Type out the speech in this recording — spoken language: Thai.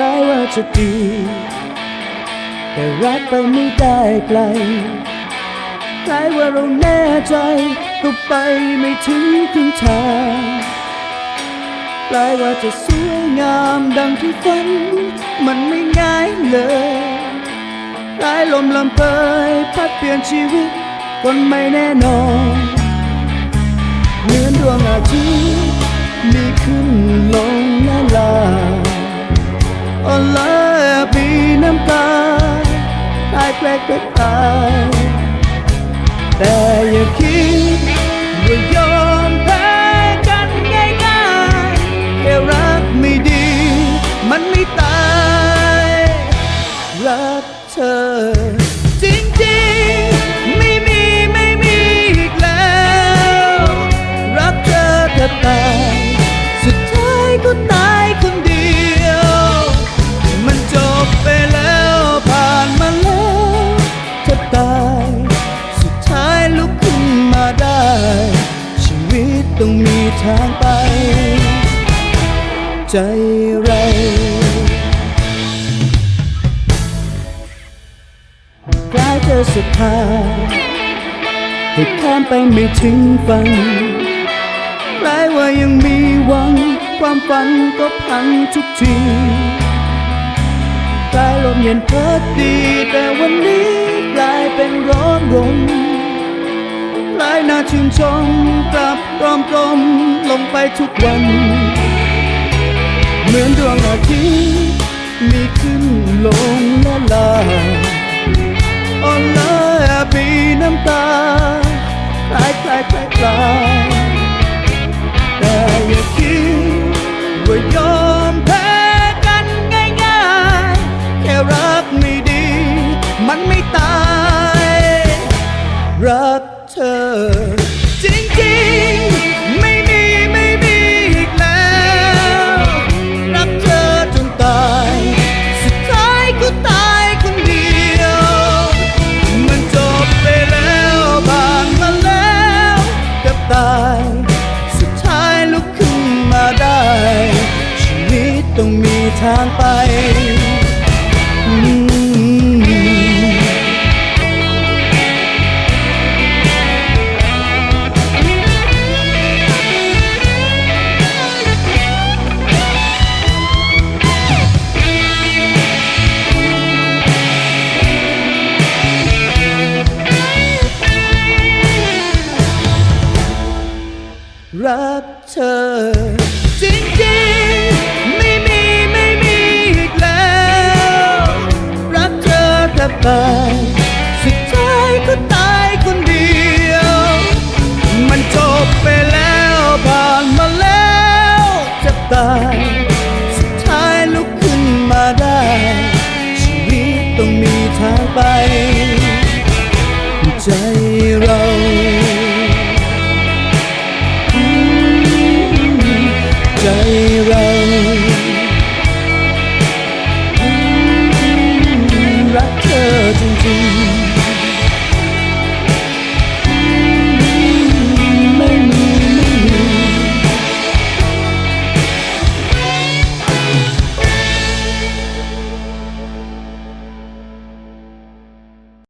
ล้ายว่าจะดี แต่รักไปไม่ได้ไกลคล้ายว่าเราแน่ใจก็ไปไม่ถึงครึ่งทางคล้ายว่าจะสวยงามดังที่ฝัน มันไม่ง่ายเลยคล้ายลมลำเพยพัดเปลี่ยนชีวิตคนไม่แน่นอนเหมือนดวงอาทิตย์มีขึ้นลงและลา อ่อนล้าปีน้ำตาตายแปลกตายแต่อย่าคิด มีทางไป ใจเรากลายเธอสุดท้ายให้ข้ามไปไม่ถึงฝันกลายว่ายังมีหวัง ความฝันก็พังทุกทีกลายลมเย็นพัดดีแต่วันนี้ น่าชื่นชมกลับรอมกลมลงไปทุกวัน เหมือนดวงอาทิตย์มีขึ้นลงและลาอ่อนล้าปีน้ำตาคลายคลายคลายคลายแต่อย่าคิดว่ายอมแพ้กันง่ายๆ แค่รักไม่ดี มันไม่ตาย รัก ธอ จริงๆ ไม่มีไม่มีอีกแล้ว รักเธอจนตาย สุดท้ายก็ตายคนเดียว มันจบไปแล้วผ่านมาแล้วกับตาย สุดท้ายลุกขึ้นมาได้ ชีวิตต้องมีทางไปอื รักเธอ จริงๆ ไม่มีไม่มีอีกแล้ว รักเธอแทบตายสุดท้ายก็ตายคนเดียว มันจบไปแล้วผ่านมาแล้วจะตายสุดท้ายลุกขึ้นมาได้ ชีวิตต้องมีทางไปใจ